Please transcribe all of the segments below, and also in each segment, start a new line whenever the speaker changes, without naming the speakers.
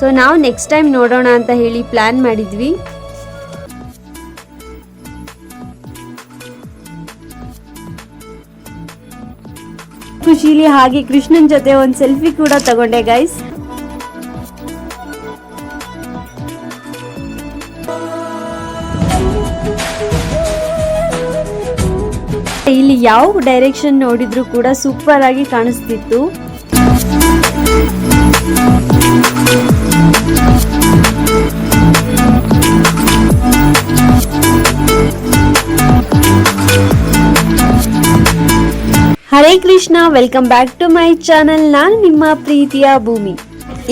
So ನಾವು next time ನೋಡೋಣ ಅಂತ ಹೇಳಿ ಪ್ಲಾನ್ ಮಾಡಿದ್ವಿ. ಖುಷಿಲಿ ಹಾಗೆ ಕೃಷ್ಣನ್ ಜೊತೆ ಒಂದ್ ಸೆಲ್ಫಿ ಕೂಡ ತಗೊಂಡೆ ಗೈಸ್ ಇಲ್ಲಿ ಯಾವ ಡೈರೆಕ್ಷನ್ ನೋಡಿದ್ರು ಕೂಡ ಸೂಪರ್ ಆಗಿ ಕಾಣಿಸ್ತಿತ್ತು. Hare Krishna welcome back to my channel ನಾನು ನಿಮ್ಮ ಪ್ರೀತಿಯ ಭೂಮಿ.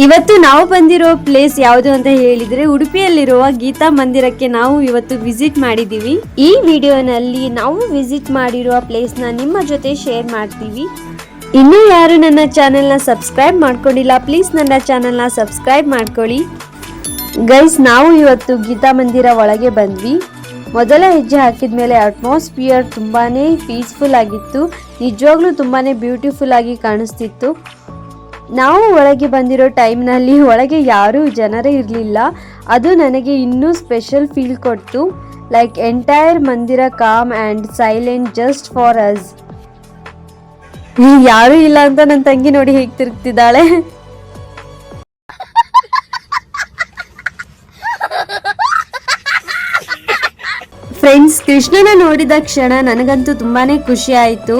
ಇವತ್ತು ನಾವು ಬಂದಿರೋ ಪ್ಲೇಸ್ ಯಾವುದು ಅಂತ ಹೇಳಿದ್ರೆ ಉಡುಪಿಯಲ್ಲಿರುವ ಗೀತಾ ಮಂದಿರಕ್ಕೆ ನಾವು ಇವತ್ತು ವಿಸಿಟ್ ಮಾಡಿದೀವಿ ಈ ವಿಡಿಯೋನಲ್ಲಿ ನಾವು ವಿಸಿಟ್ ಮಾಡಿರುವ ಪ್ಲೇಸ್ನ ನಿಮ್ಮ ಜೊತೆ ಶೇರ್ ಮಾಡ್ತೀವಿ. ಇನ್ನೂ ಯಾರು ನನ್ನ ಚಾನೆಲ್ನ ಸಬ್ಸ್ಕ್ರೈಬ್ ಮಾಡ್ಕೊಂಡಿಲ್ಲ ಪ್ಲೀಸ್ ನನ್ನ ಚಾನೆಲ್ನ ಸಬ್ಸ್ಕ್ರೈಬ್ ಮಾಡ್ಕೊಳ್ಳಿ. ಗೈಸ್ ನಾವು ಇವತ್ತು ಗೀತಾ ಮಂದಿರ ಒಳಗೆ ಬಂದ್ವಿ. ಮೊದಲ ಹೆಜ್ಜೆ ಹಾಕಿದ ಮೇಲೆ ಅಟ್ಮಾಸ್ಫಿಯರ್ ತುಂಬಾನೇ ಪೀಸ್ಫುಲ್ ಆಗಿತ್ತು. ನಿಜವಾಗ್ಲೂ ತುಂಬಾನೇ ಬ್ಯೂಟಿಫುಲ್ ಆಗಿ ಕಾಣಿಸ್ತಿತ್ತು. ನಾವು ಒಳಗೆ ಬಂದಿರೋ ಟೈಮ್ನಲ್ಲಿ ಒಳಗೆ ಯಾರೂ ಜನರೇ ಇರಲಿಲ್ಲ. ಅದು ನನಗೆ ಇನ್ನೂ ಸ್ಪೆಷಲ್ ಫೀಲ್ ಕೊಟ್ಟು ಲೈಕ್ ಎಂಟೈರ್ ಮಂದಿರ calm and silent just for us ಯಾರೂ ಇಲ್ಲ ಅಂತ ನನ್ನ ತಂಗಿ ನೋಡಿ ಹೇಗೆ ತಿರುಗ್ತಿದ್ದಾಳೆ. ಫ್ರೆಂಡ್ಸ್ ಕೃಷ್ಣನ ನೋಡಿದ ಕ್ಷಣ ನನಗಂತೂ ತುಂಬಾನೇ ಖುಷಿ ಆಯ್ತು.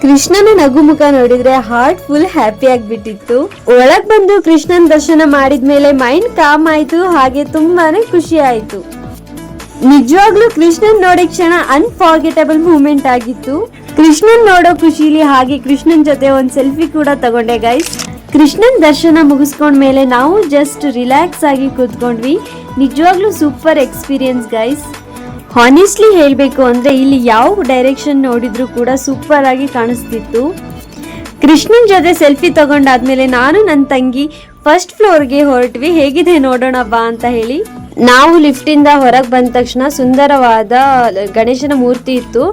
ಕೃಷ್ಣನ ನಗುಮುಖ ನೋಡಿದ್ರೆ ಹಾರ್ಟ್ ಫುಲ್ ಹ್ಯಾಪಿ ಆಗ್ಬಿಟ್ಟಿತ್ತು. ಒಳಗ್ ಬಂದು ಕೃಷ್ಣನ್ ದರ್ಶನ ಮಾಡಿದ್ಮೇಲೆ ಮೈಂಡ್ ಕಾಮ್ ಆಯ್ತು, ಹಾಗೆ ತುಂಬಾನೇ ಖುಷಿ ಆಯ್ತು. ನಿಜವಾಗ್ಲೂ ಕೃಷ್ಣನ್ ನೋಡಿದ ಕ್ಷಣ ಅನ್ಫಾರ್ಗೆಟಬಲ್ ಮೂಮೆಂಟ್ ಆಗಿತ್ತು. ಕೃಷ್ಣನ್ ನೋಡೋ ಖುಷಿಲಿ ಹಾಗೆ ಕೃಷ್ಣನ್ ಜೊತೆ ಒಂದ್ ಸೆಲ್ಫಿ ಕೂಡ ತಗೊಂಡೆ ಗೈಸ್ ಕೃಷ್ಣನ್ ದರ್ಶನ ಮುಗಿಸ್ಕೊಂಡ್ಮೇಲೆ ನಾವು ಜಸ್ಟ್ ರಿಲ್ಯಾಕ್ಸ್ ಆಗಿ ಕೂತ್ಕೊಂಡ್ವಿ. ನಿಜವಾಗ್ಲೂ ಸೂಪರ್ ಎಕ್ಸ್ಪೀರಿಯನ್ಸ್ ಗೈಸ್ ಹಾನೆಸ್ಟ್ಲಿ ಹೇಳಬೇಕು ಅಂದರೆ ಇಲ್ಲಿ ಯಾವ ಡೈರೆಕ್ಷನ್ ನೋಡಿದರೂ ಕೂಡ ಸೂಪರ್ ಆಗಿ ಕಾಣಿಸ್ತಿತ್ತು. ಕೃಷ್ಣನ್ ಜೊತೆ ಸೆಲ್ಫಿ ತಗೊಂಡಾದ್ಮೇಲೆ ನಾನು ನನ್ನ ತಂಗಿ ಫಸ್ಟ್ ಫ್ಲೋರ್ಗೆ ಹೊರಟ್ವಿ. ಹೇಗಿದೆ ನೋಡೋಣ ಬಾ ಅಂತ ಹೇಳಿ. ನಾವು ಲಿಫ್ಟಿಂದ ಹೊರಗೆ ಬಂದ ತಕ್ಷಣ ಸುಂದರವಾದ ಗಣೇಶನ ಮೂರ್ತಿ ಇತ್ತು.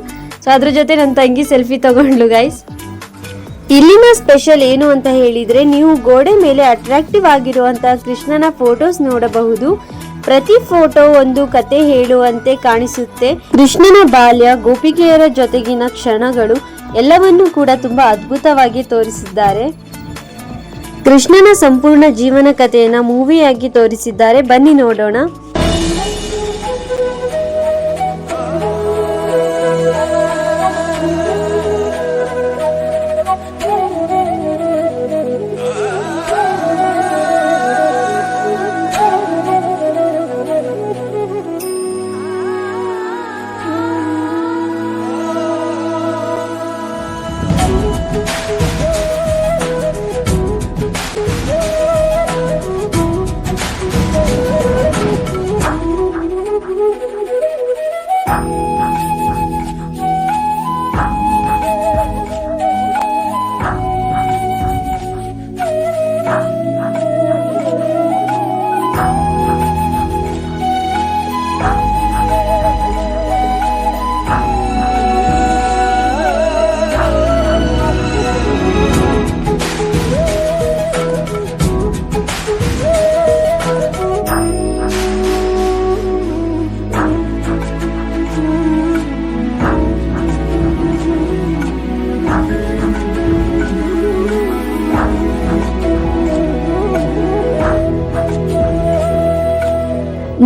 ಸೊ ಅದ್ರ ಜೊತೆ ನನ್ನ ತಂಗಿ ಸೆಲ್ಫಿ ತಗೊಂಡ್ಲು ಗೈಸ್ ಇಲ್ಲಿನ ಸ್ಪೆಷಲ್ ಏನು ಅಂತ ಹೇಳಿದರೆ ನೀವು ಗೋಡೆ ಮೇಲೆ ಅಟ್ರಾಕ್ಟಿವ್ ಆಗಿರುವಂಥ ಕೃಷ್ಣನ ಫೋಟೋಸ್ ನೋಡಬಹುದು. ಪ್ರತಿ ಫೋಟೋ ಒಂದು ಕತೆ ಹೇಳುವಂತೆ ಕಾಣಿಸುತ್ತೆ. ಕೃಷ್ಣನ ಬಾಲ್ಯ, ಗೋಪಿಕೆಯರ ಜೊತೆಗಿನ ಕ್ಷಣಗಳು ಎಲ್ಲವನ್ನೂ ಕೂಡ ತುಂಬಾ ಅದ್ಭುತವಾಗಿ ತೋರಿಸಿದ್ದಾರೆ. ಕೃಷ್ಣನ ಸಂಪೂರ್ಣ ಜೀವನ ಕಥೆಯನ್ನ ಮೂವಿಯಾಗಿ ತೋರಿಸಿದ್ದಾರೆ. ಬನ್ನಿ ನೋಡೋಣ.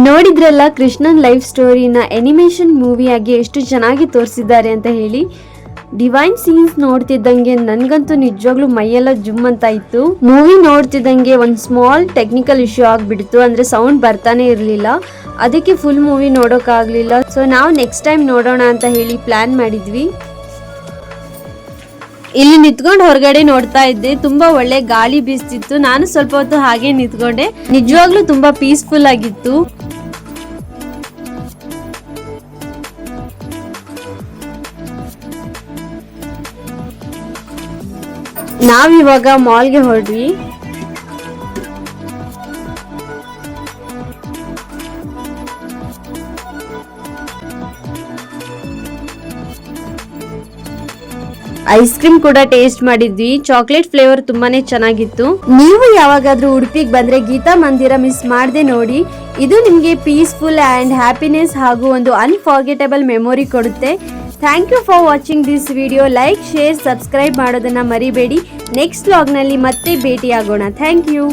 ನೋಡಿದ್ರಲ್ಲ ಕೃಷ್ಣನ್ ಲೈಫ್ ಸ್ಟೋರಿನ ಎನಿಮೇಷನ್ ಮೂವಿಯಾಗಿ ಎಷ್ಟು ಚೆನ್ನಾಗಿ ತೋರಿಸಿದ್ದಾರೆ ಅಂತ ಹೇಳಿ ಡಿವೈನ್ ಸೀನ್ಸ್ ನೋಡ್ತಿದ್ದಂಗೆ ನನಗಂತೂ ನಿಜವಾಗ್ಲೂ ಮೈಯೆಲ್ಲ ಜುಮ್ ಅಂತ ಇತ್ತು. ಮೂವಿ ನೋಡ್ತಿದ್ದಂಗೆ ಒಂದು ಸ್ಮಾಲ್ ಟೆಕ್ನಿಕಲ್ ಇಶ್ಯೂ ಆಗಿಬಿಡ್ತು, ಅಂದರೆ ಸೌಂಡ್ ಬರ್ತಾನೆ ಇರಲಿಲ್ಲ. ಅದಕ್ಕೆ ಫುಲ್ ಮೂವಿ ನೋಡೋಕ್ಕಾಗಲಿಲ್ಲ ಸೊ ನಾವು ನೆಕ್ಸ್ಟ್ ಟೈಮ್ ನೋಡೋಣ ಅಂತ ಹೇಳಿ ಪ್ಲ್ಯಾನ್ ಮಾಡಿದ್ವಿ. ಇಲ್ಲಿ ನಿಂತ್ಕೊಂಡು ಹೊರಗಡೆ ನೋಡ್ತಾ ಇದ್ದೆ. ತುಂಬಾ ಒಳ್ಳೆ ಗಾಳಿ ಬೀಸ್ತಿತ್ತು. ನಾನು ಸ್ವಲ್ಪ ಹೊತ್ತು ಹಾಗೆ ನಿಂತ್ಕೊಂಡೆ. ನಿಜವಾಗ್ಲೂ ತುಂಬಾ ಪೀಸ್ಫುಲ್ ಆಗಿತ್ತು. ನಾವಿವಾಗ ಮಾಲ್ಗೆ ಹೊರಡ್ವಿ ಐಸ್ ಕ್ರೀಮ್ ಕೂಡ ಟೇಸ್ಟ್ ಮಾಡಿದ್ವಿ. ಚಾಕ್ಲೇಟ್ ಫ್ಲೇವರ್ ತುಂಬಾನೇ ಚೆನ್ನಾಗಿತ್ತು. ನೀವು ಯಾವಾಗಾದ್ರೂ ಉಡುಪಿಗೆ ಬಂದ್ರೆ ಗೀತಾ ಮಂದಿರ ಮಿಸ್ ಮಾಡದೆ ನೋಡಿ. ಇದು ನಿಮಗೆ ಪೀಸ್ಫುಲ್ ಅಂಡ್ ಹ್ಯಾಪಿನೆಸ್ ಹಾಗೂ ಒಂದು ಅನ್ಫಾರ್ಗೆಟಬಲ್ ಮೆಮೊರಿ ಕೊಡುತ್ತೆ. Thank you for watching this video like share subscribe ಮಾಡೋದನ್ನ ಮರಿಬೇಡಿ. ನೆಕ್ಸ್ಟ್ ವ್ಲಾಗ್ನಲ್ಲಿ ಮತ್ತೆ ಭೇಟಿಯಾಗೋಣ. Thank you